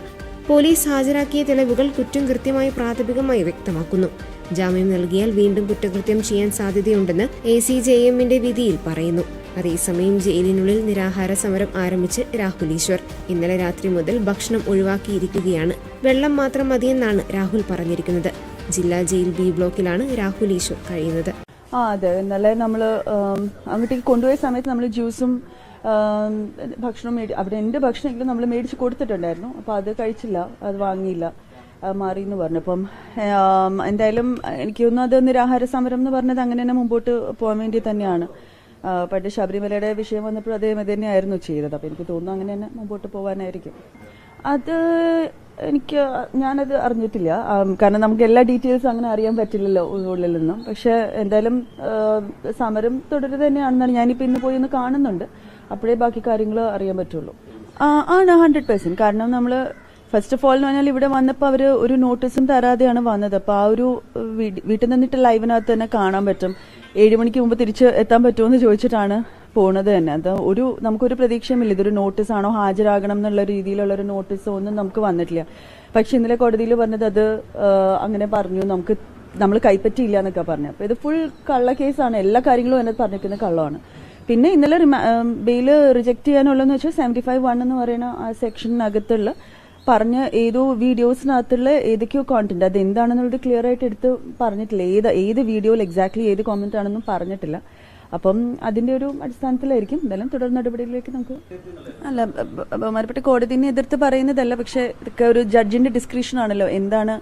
D: പോലീസ് ഹാജരാക്കിയ തെളിവുകൾ കുറ്റം കൃത്യമായി പ്രാഥമികമായി വ്യക്തമാക്കുന്നു. ജാമ്യം നൽകിയാൽ വീണ്ടും കുറ്റകൃത്യം ചെയ്യാൻ സാധ്യതയുണ്ടെന്ന് എ സി ജെ എമ്മിന്റെ വിധിയിൽ പറയുന്നു. അതേസമയം ജയിലിനുള്ളിൽ നിരാഹാര സമരം ആരംഭിച്ച് രാഹുൽ ഈശ്വർ. ഇന്നലെ രാത്രി മുതൽ ഭക്ഷണം ഒഴിവാക്കിയിരിക്കുകയാണ്. വെള്ളം മാത്രം മതിയെന്നാണ് രാഹുൽ പറഞ്ഞിരിക്കുന്നത്. ജില്ലാ ജയിൽ ബി ബ്ലോക്കിലാണ് രാഹുൽ ഈശ്വർ കഴിയുന്നത്.
E: ആ അതെ. ഇന്നലെ നമ്മൾ അങ്ങോട്ടേക്ക് കൊണ്ടുപോയ സമയത്ത് നമ്മൾ ജ്യൂസും മേടി അവിടെ എന്റെ ഭക്ഷണമെങ്കിലും നമ്മൾ മേടിച്ച് കൊടുത്തിട്ടുണ്ടായിരുന്നു. അപ്പോൾ അത് കഴിച്ചില്ല. അത് വാങ്ങിയില്ല. മാറി എന്ന് പറഞ്ഞു. അപ്പം എന്തായാലും എനിക്ക് അത് നിരാഹാര സമരം എന്ന് പറഞ്ഞത് അങ്ങനെ തന്നെ മുമ്പോട്ട് പോകാൻ വേണ്ടി തന്നെയാണ്. പണ്ട് ശബരിമലയുടെ വിഷയം വന്നപ്പോൾ ഇത് തന്നെയായിരുന്നു ചെയ്തത്. അപ്പോൾ എനിക്ക് തോന്നുന്നു അങ്ങനെ തന്നെ മുമ്പോട്ട് പോകാനായിരിക്കും അത് എനിക്ക് ഞാനത് അറിഞ്ഞിട്ടില്ല. കാരണം നമുക്ക് എല്ലാ ഡീറ്റെയിൽസും അങ്ങനെ അറിയാൻ പറ്റില്ലല്ലോ ഉള്ളിൽ നിന്നും. പക്ഷെ എന്തായാലും സമരം തുടരുക തന്നെയാണെന്നാണ് ഞാനിപ്പോൾ ഇന്ന് പോയി ഒന്ന് കാണുന്നുണ്ട്. അപ്പോഴേ ബാക്കി കാര്യങ്ങൾ അറിയാൻ പറ്റുള്ളൂ. ആണ് ഹൺഡ്രഡ് പെർസെന്റ് കാരണം നമ്മൾ ഫസ്റ്റ് ഓഫ് ഓൾ എന്ന് പറഞ്ഞാൽ ഇവിടെ വന്നപ്പോൾ അവർ ഒരു നോട്ടീസും തരാതെയാണ് വന്നത്. അപ്പോൾ ആ ഒരു വീട്ടിൽ നിന്നിട്ട് ലൈവിനകത്ത് തന്നെ കാണാൻ പറ്റും. ഏഴ് മണിക്ക് മുമ്പ് തിരിച്ച് എത്താൻ പറ്റുമെന്ന് ചോദിച്ചിട്ടാണ് പോണത് തന്നെ. അത് ഒരു നമുക്കൊരു പ്രതീക്ഷയുമില്ല. ഇതൊരു നോട്ടീസ് ആണോ ഹാജരാകണം എന്നുള്ള രീതിയിലുള്ള ഒരു നോട്ടീസോ ഒന്നും നമുക്ക് വന്നിട്ടില്ല. പക്ഷെ ഇന്നലെ കോടതിയിൽ പറഞ്ഞത് അത് അങ്ങനെ പറഞ്ഞു. നമുക്ക് നമ്മൾ കൈപ്പറ്റിയില്ല എന്നൊക്കെ പറഞ്ഞു. അപ്പോൾ ഇത് ഫുൾ കള്ള കേസാണ്. എല്ലാ കാര്യങ്ങളും എന്നെ പറഞ്ഞിരിക്കുന്ന കള്ളമാണ്. പിന്നെ ഇന്നലെ ബെയിൽ റിജക്ട് ചെയ്യാനുള്ളതെന്ന് വെച്ചാൽ സെവന്റി ഫൈവ് വൺ എന്ന് പറയുന്ന ആ സെക്ഷനകത്തുള്ള പറഞ്ഞ ഏതോ വീഡിയോസിനകത്തുള്ള ഏതൊക്കെയോ കോണ്ടന്റ് അത് എന്താണെന്നുള്ളത് ക്ലിയർ ആയിട്ട് എടുത്ത് പറഞ്ഞിട്ടില്ല. ഏത് ഏത് വീഡിയോയിൽ എക്സാക്ട്ലി ഏത് കോമന്റ് ആണെന്നും പറഞ്ഞിട്ടില്ല. അപ്പം അതിന്റെ ഒരു അടിസ്ഥാനത്തിലായിരിക്കും എന്തായാലും തുടർ നടപടികളിലേക്ക് നമുക്ക് അല്ല ബഹുമാനപ്പെട്ട കോടതിനെ എതിർത്ത് പറയുന്നതല്ല പക്ഷെ ഇതൊക്കെ ഒരു ജഡ്ജിന്റെ ഡിസ്ക്രിപ്ഷൻ ആണല്ലോ. എന്താണ്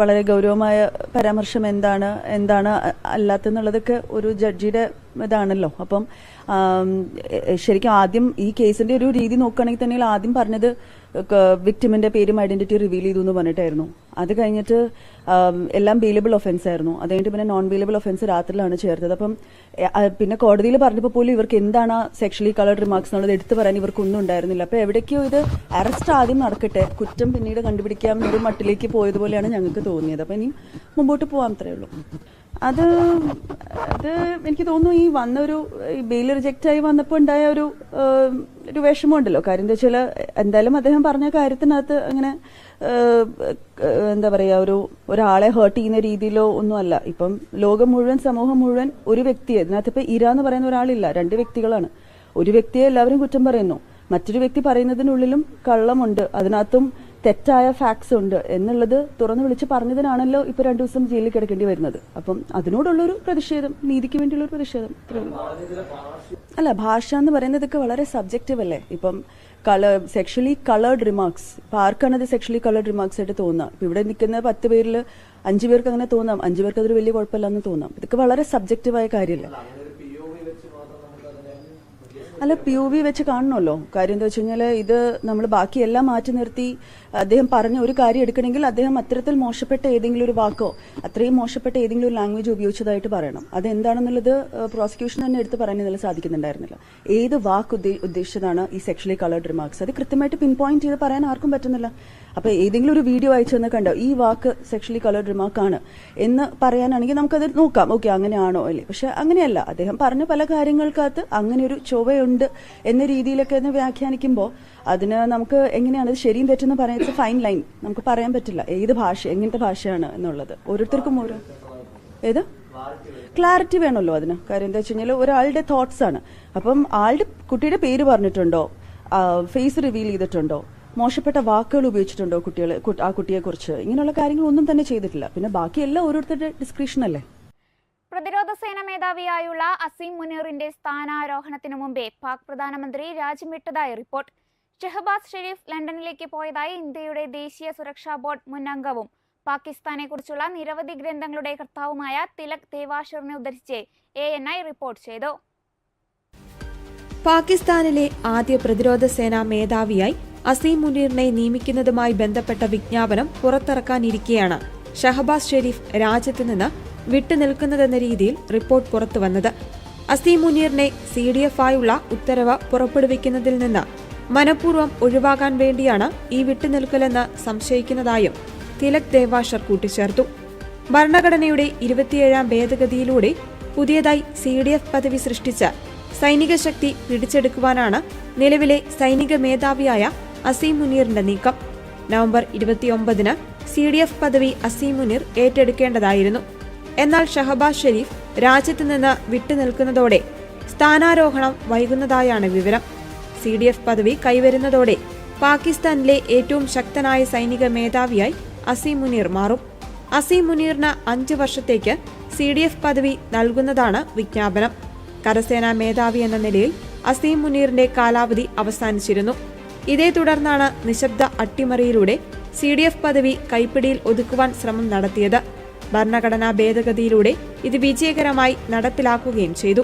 E: വളരെ ഗൗരവമായ പരാമർശം എന്താണ് എന്താണ് അല്ലാത്തെന്നുള്ളതൊക്കെ ഒരു ജഡ്ജിയുടെ ഇതാണല്ലോ. അപ്പം ശരിക്കും ആദ്യം ഈ കേസിന്റെ ഒരു രീതി നോക്കുകയാണെങ്കിൽ തന്നെ ആദ്യം പറഞ്ഞത് വിക്ടിമിന്റെ പേരും ഐഡന്റിറ്റി റിവീൽ ചെയ്തു എന്ന് പറഞ്ഞിട്ടായിരുന്നു. അത് കഴിഞ്ഞിട്ട് എല്ലാം ബെയിലബിൾ ഒഫൻസ് ആയിരുന്നു. അത് കഴിഞ്ഞിട്ട് പിന്നെ നോൺ ബെയിലബിൾ ഒഫൻസ് രാത്രിയിലാണ് ചേർത്തത്. അപ്പം പിന്നെ കോടതിയിൽ പറഞ്ഞപ്പോൾ പോലും ഇവർക്ക് എന്താണ് സെക്ഷലി കളർഡ് റിമാർക്സ് എന്നുള്ളത് എടുത്തു പറയാൻ ഇവർക്കൊന്നും ഉണ്ടായിരുന്നില്ല. അപ്പൊ എവിടേക്കോ ഇത് അറസ്റ്റ് ആദ്യം നടക്കട്ടെ കുറ്റം പിന്നീട് കണ്ടുപിടിക്കാം ഒരു മട്ടിലേക്ക് പോയതുപോലെയാണ് ഞങ്ങൾക്ക് തോന്നിയത്. അപ്പൊ ഇനി മുമ്പോട്ട് പോകാൻ അത്രേ ഉള്ളൂ. അത് അത് എനിക്ക് തോന്നുന്നു ഈ വന്ന ഒരു ബെയിൽ റിജക്റ്റ് ആയി വന്നപ്പോൾ ഉണ്ടായ ഒരു ഒരു വിഷമമുണ്ടല്ലോ. കാര്യം എന്താ വെച്ചാൽ എന്തായാലും അദ്ദേഹം പറഞ്ഞ കാര്യത്തിനകത്ത് അങ്ങനെ എന്താ പറയുക ഒരു ഒരാളെ ഹേർട്ട് ചെയ്യുന്ന രീതിയിലോ ഒന്നുമല്ല. ഇപ്പം ലോകം മുഴുവൻ സമൂഹം മുഴുവൻ ഒരു വ്യക്തിയെ ഇതിനകത്ത് ഇപ്പൊ ഇര എന്ന് പറയുന്ന ഒരാളില്ല. രണ്ട് വ്യക്തികളാണ്. ഒരു വ്യക്തിയെ എല്ലാവരും കുറ്റം പറയുന്നു. മറ്റൊരു വ്യക്തി പറയുന്നതിനുള്ളിലും കള്ളമുണ്ട്. അതിനകത്തും തെറ്റായ ഫാക്ട്സ് ഉണ്ട് എന്നുള്ളത് തുറന്നു വിളിച്ച് പറഞ്ഞതിനാണല്ലോ ഇപ്പൊ രണ്ടു ദിവസം ജയിലിൽ കിടക്കേണ്ടി വരുന്നത്. അപ്പം അതിനോടുള്ള ഒരു പ്രതിഷേധം നീതിക്ക് വേണ്ടിയുള്ള ഒരു പ്രതിഷേധം അല്ല ഭാഷ എന്ന് പറയുന്നതൊക്കെ വളരെ സബ്ജക്റ്റീവ് അല്ലേ? ഇപ്പം കളർ സെക്ഷലി കളേർഡ് റിമാർക്സ് ആർക്കാണ് അത് സെക്ഷലി കളേർഡ് റിമാർക്സ് ആയിട്ട് തോന്നുക? ഇപ്പൊ ഇവിടെ നിൽക്കുന്ന പത്ത് പേരിൽ അഞ്ചു പേർക്ക് അങ്ങനെ തോന്നാം. അഞ്ചു പേർക്ക് അതൊരു വലിയ കുഴപ്പമില്ലെന്ന് തോന്നാം. ഇതൊക്കെ വളരെ സബ്ജക്റ്റീവായ കാര്യമല്ലേ? അല്ല പി ഒ വി വെച്ച് കാണണമല്ലോ. കാര്യം എന്താ വെച്ച് കഴിഞ്ഞാൽ ഇത് നമ്മൾ ബാക്കി എല്ലാം മാറ്റി നിർത്തി അദ്ദേഹം പറഞ്ഞ ഒരു കാര്യം എടുക്കണമെങ്കിൽ അദ്ദേഹം അത്തരത്തിൽ മോശപ്പെട്ട ഏതെങ്കിലും ഒരു വാക്കോ അത്രയും മോശപ്പെട്ട ഏതെങ്കിലും ഒരു ലാംഗ്വേജ് ഉപയോഗിച്ചതായിട്ട് പറയണം. അത് എന്താണെന്നുള്ളത് പ്രോസിക്യൂഷൻ തന്നെ എടുത്ത് പറയാൻ ഇന്നലെ സാധിക്കുന്നുണ്ടായിരുന്നില്ല. ഏത് വാക്ക് ഉദ്ദേ- ഉദ്ദേശിച്ചതാണ് ഈ സെക്ഷലി കളേർഡ് റിമാർക്സ് അത് കൃത്യമായിട്ട് പിൻ പോയിന്റ് ചെയ്ത് പറയാൻ ആർക്കും പറ്റുന്നില്ല. അപ്പൊ ഏതെങ്കിലും ഒരു വീഡിയോ അയച്ചു തന്നെ കണ്ടോ ഈ വാക്ക് സെക്ഷലി റിമാർക്ക് ആണ് എന്ന് പറയാനാണെങ്കിൽ നമുക്കത് നോക്കാം. ഓക്കെ അങ്ങനെയാണോ അല്ലേ? പക്ഷെ അങ്ങനെയല്ല. അദ്ദേഹം പറഞ്ഞ പല കാര്യങ്ങൾക്കകത്ത് അങ്ങനെ ഒരു ചൊവ്വയുണ്ട് എന്ന രീതിയിലൊക്കെ വ്യാഖ്യാനിക്കുമ്പോൾ അതിന് നമുക്ക് എങ്ങനെയാണ് ശരിയും തെറ്റെന്ന് പറയുന്നത് ഫൈൻ ലൈൻ നമുക്ക് പറയാൻ പറ്റില്ല. ഏത് ഭാഷ എങ്ങനത്തെ ഭാഷയാണ് എന്നുള്ളത്. ഓരോരുത്തർക്കും ഓരോ ഏത്? ക്ലാരിറ്റി വേണമല്ലോ അതിന്. കാര്യം എന്താ വെച്ച് കഴിഞ്ഞാൽ ഒരാളുടെ തോട്ട്സ് ആണ്. അപ്പം ആളുടെ കുട്ടിയുടെ പേര് പറഞ്ഞിട്ടുണ്ടോ? ഫേസ് റിവീൽ ചെയ്തിട്ടുണ്ടോ? മോശപ്പെട്ട വാക്കുകൾ ഉപയോഗിച്ചിട്ടുണ്ടോ കുട്ടികളെ ആ കുട്ടിയെ കുറിച്ച് ഇങ്ങനെയുള്ള കാര്യങ്ങൾ ഒന്നും തന്നെ ചെയ്തിട്ടില്ല. പിന്നെ ബാക്കിയെല്ലാം ഓരോരുത്തരുടെ ഡിസ്ക്രിപ്ഷൻ അല്ലേ?
A: പ്രതിരോധ സേന മേധാവിയായുള്ള അസീം മുനീറിന്റെ സ്ഥാനാരോഹണത്തിനു മുമ്പേ പാക് പ്രധാനമന്ത്രി രാജ്യം വിട്ടതായി റിപ്പോർട്ട് ഷെഹബാസ് ഷെരീഫ് ലണ്ടനിലേക്ക് പോയതായി ഇന്ത്യയുടെ ദേശീയ സുരക്ഷാ ബോർഡ് മുൻ അംഗവും പാകിസ്ഥാനെ കുറിച്ചുള്ള നിരവധി ഗ്രന്ഥങ്ങളുടെ കർത്താവുമായ തിലക് ദേവാഷറിനെ ഉദ്ധരിച്ച് എ എൻ ഐ റിപ്പോർട്ട് ചെയ്തു.
C: പാകിസ്ഥാനിലെ ആദ്യ പ്രതിരോധ സേനാ മേധാവിയായി അസീം മുനീറിനെ നിയമിക്കുന്നതുമായി ബന്ധപ്പെട്ട വിജ്ഞാപനം പുറത്തിറക്കാനിരിക്കെയാണ് ഷഹബാസ് ഷെരീഫ് രാജ്യത്ത് നിന്ന് വിട്ടുനിൽക്കുന്നതെന്ന രീതിയിൽ റിപ്പോർട്ട് പുറത്തുവന്നത്. അസീം മുനീറിനെ സി ഡി എഫ് ആയുള്ള ഉത്തരവ് പുറപ്പെടുവിക്കുന്നതിൽ നിന്ന് മനഃപൂർവം ഒഴിവാകാൻ വേണ്ടിയാണ് ഈ വിട്ടുനിൽക്കലെന്ന് സംശയിക്കുന്നതായും തിലക് ദേവാഷർ കൂട്ടിച്ചേർത്തു. ഭരണഘടനയുടെ ഇരുപത്തിയേഴാം ഭേദഗതിയിലൂടെ പുതിയതായി സി ഡി എഫ് പദവി സൃഷ്ടിച്ച സൈനിക ശക്തി പിടിച്ചെടുക്കുവാനാണ് നിലവിലെ സൈനിക മേധാവിയായ അസീം മുനീറിന്റെ നീക്കം. നവംബർ ഇരുപത്തിയൊമ്പതിന് സി ഡി എഫ് പദവി അസീം മുനീർ ഏറ്റെടുക്കേണ്ടതായിരുന്നു. എന്നാൽ ഷഹബാസ് ഷെരീഫ് രാജ്യത്ത് നിന്ന് വിട്ടുനിൽക്കുന്നതോടെ സ്ഥാനാരോഹണം വൈകുന്നതായാണ് വിവരം. സി ഡി എഫ് പദവി കൈവരുന്നതോടെ പാകിസ്ഥാനിലെ ഏറ്റവും ശക്തനായ സൈനിക മേധാവിയായി അസീം മുനീർ മാറും. അസീം മുനീറിന് അഞ്ച് വർഷത്തേക്ക് സി ഡി എഫ് പദവി നൽകുന്നതാണ് വിജ്ഞാപനം. കരസേനാ മേധാവി എന്ന നിലയിൽ അസീം മുനീറിന്റെ കാലാവധി അവസാനിച്ചിരുന്നു. ഇതേ തുടർന്നാണ് നിശബ്ദ അട്ടിമറിയിലൂടെ സി ഡി എഫ് പദവി കൈപ്പിടിയിൽ ഒതുക്കുവാൻ ശ്രമം നടത്തിയത്. ഭരണഘടനാ ഭേദഗതിയിലൂടെ ഇത് വിജയകരമായി നടപ്പിലാക്കുകയും ചെയ്തു.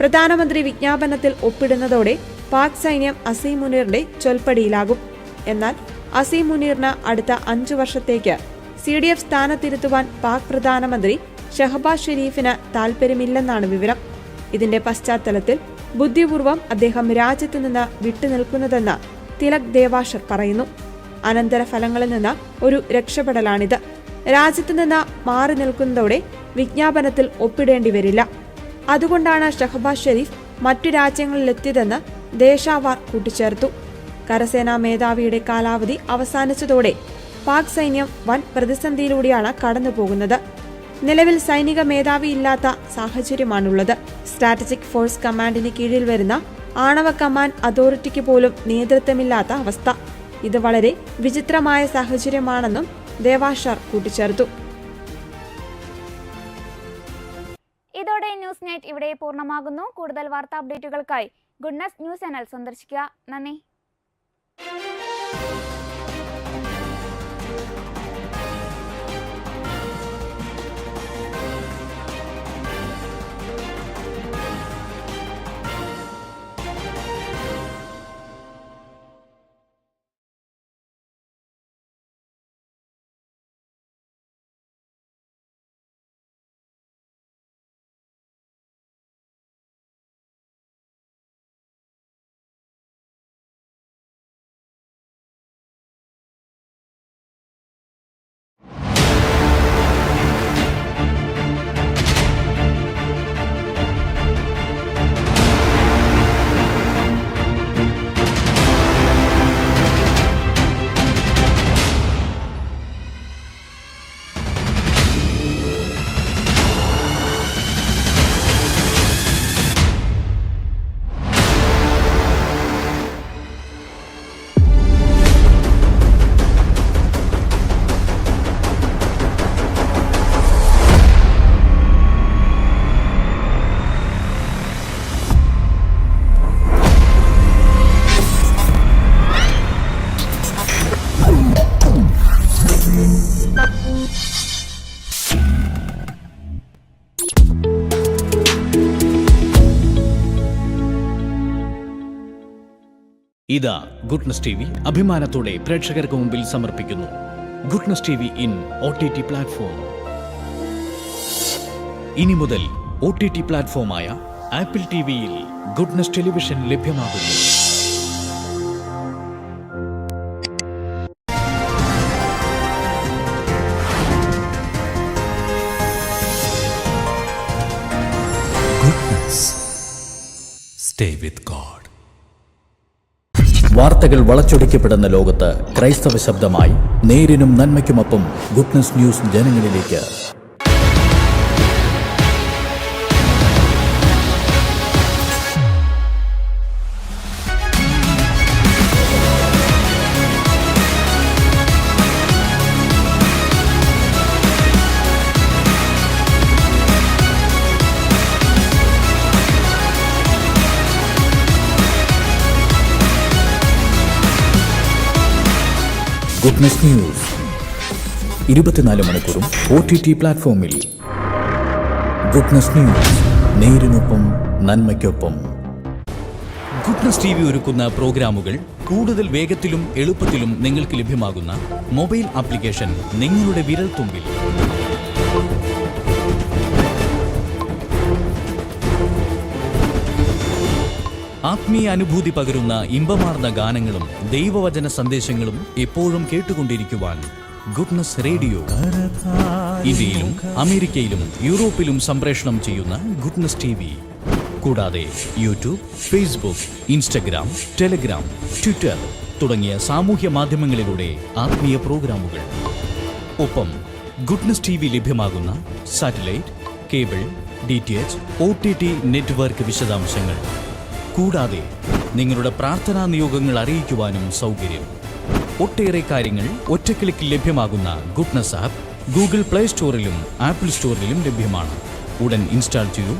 C: പ്രധാനമന്ത്രി വിജ്ഞാപനത്തിൽ ഒപ്പിടുന്നതോടെ പാക് സൈന്യം അസീം മുനീറിന്റെ ചൊൽപ്പടിയിലാകും. എന്നാൽ അസീം മുനീറിന് അടുത്ത അഞ്ചു വർഷത്തേക്ക് സി ഡി എഫ് സ്ഥാനത്തിരുത്തുവാൻ പാക് പ്രധാനമന്ത്രി ഷഹബാസ് ഷെരീഫിന് താൽപര്യമില്ലെന്നാണ് വിവരം. ഇതിന്റെ പശ്ചാത്തലത്തിൽ ബുദ്ധിപൂർവം അദ്ദേഹം രാജ്യത്ത് നിന്ന് വിട്ടുനിൽക്കുന്നതെന്ന് തിലക് ദേവാഷർ പറയുന്നു. അനന്തരഫലങ്ങളിൽ നിന്ന് ഒരു രക്ഷപ്പെടലാണിത്. രാജ്യത്ത് നിന്ന് മാറി നിൽക്കുന്നതോടെ വിജ്ഞാപനത്തിൽ ഒപ്പിടേണ്ടി വരില്ല അതുകൊണ്ടാണ് ഷഹബാസ് ഷെരീഫ് മറ്റു രാജ്യങ്ങളിലെത്തിയതെന്ന് ദേശാവാർ കൂട്ടിച്ചേർത്തു. കരസേനാ മേധാവിയുടെ കാലാവധി അവസാനിച്ചതോടെ പാക് സൈന്യം വൻ പ്രതിസന്ധിയിലൂടെയാണ് കടന്നുപോകുന്നത്. നിലവിൽ സൈനിക മേധാവിയില്ലാത്ത സാഹചര്യമാണുള്ളത്. സ്ട്രാറ്റജിക് ഫോഴ്സ് കമാൻഡിന് കീഴിൽ വരുന്ന ആണവ കമാൻഡ് അതോറിറ്റിക്ക് പോലും നേതൃത്വമില്ലാത്ത അവസ്ഥ. ഇത് വളരെ വിചിത്രമായ സാഹചര്യമാണെന്നും ദേവാഷാർ കൂട്ടിച്ചേർത്തു.
A: ഇതോടെ ന്യൂസ് നെറ്റ് ഇവിടെ പൂർണമാകുന്നു. കൂടുതൽ വാർത്താ അപ്ഡേറ്റുകൾക്കായി ഗുഡ്നസ് ന്യൂസ് ചാനൽ സന്ദർശിക്കുക. നന്ദി.
F: ഇതാ ഗുഡ്നസ് ടി വി അഭിമാനത്തോടെ പ്രേക്ഷകർക്ക് മുമ്പിൽ സമർപ്പിക്കുന്നു. Goodness T V in O T T platform. ഇനി മുതൽ ഒ ടി ടി പ്ലാറ്റ്ഫോമായ ആപ്പിൾ ടി വിയിൽ ഗുഡ്നസ് ടെലിവിഷൻ ലഭ്യമാകുന്നു.
G: Stay with God.
F: വാർത്തകൾ വളച്ചൊടിക്കപ്പെടുന്ന ലോകത്ത് ക്രൈസ്തവ ശബ്ദമായി നേരിനും നന്മയ്ക്കുമൊപ്പം ഗുഡ്നസ് ന്യൂസ് ജനങ്ങളിലേക്ക്. Goodness news. ഇരുപത്തിനാല് മണിക്കൂറും ഒ ടി ടി പ്ലാറ്റ്ഫോമിൽ ഗുഡ്നസ് ന്യൂസ് നേരിനൊപ്പം നന്മയ്ക്കൊപ്പം. ഗുഡ്നസ് ടി വി ഒരുക്കുന്ന പ്രോഗ്രാമുകൾ കൂടുതൽ വേഗത്തിലും എളുപ്പത്തിലും നിങ്ങൾക്ക് ലഭ്യമാകുന്ന മൊബൈൽ ആപ്ലിക്കേഷൻ നിങ്ങളുടെ വിരൽത്തുമ്പിൽ. ആത്മീയ അനുഭൂതി പകരുന്ന ഇമ്പമാർന്ന ഗാനങ്ങളും ദൈവവചന സന്ദേശങ്ങളും എപ്പോഴും കേട്ടുകൊണ്ടിരിക്കുവാൻ ഗുഡ്നസ് റേഡിയോ. ഇന്ത്യയിലും അമേരിക്കയിലും യൂറോപ്പിലും സംപ്രേഷണം ചെയ്യുന്ന ഗുഡ്നസ് ടി വി കൂടാതെ YouTube Facebook Instagram Telegram Twitter തുടങ്ങിയ സാമൂഹ്യ മാധ്യമങ്ങളിലൂടെ ആത്മീയ പ്രോഗ്രാമുകൾ. ഒപ്പം ഗുഡ്നസ് ടി വി ലഭ്യമാകുന്ന satellite cable D T H O T T network വിശദാംശങ്ങൾ. കൂടാതെ നിങ്ങളുടെ പ്രാർത്ഥനാ നിയോഗങ്ങൾ അറിയിക്കുവാനും സൗകര്യം. ഒട്ടേറെ കാര്യങ്ങൾ ഒറ്റ ക്ലിക്കിൽ ലഭ്യമാകുന്ന ഗുഡ്നസ് ആപ്പ് ഗൂഗിൾ പ്ലേ സ്റ്റോറിലും ആപ്പിൾ സ്റ്റോറിലും ലഭ്യമാണ്. ഉടൻ ഇൻസ്റ്റാൾ ചെയ്യൂ.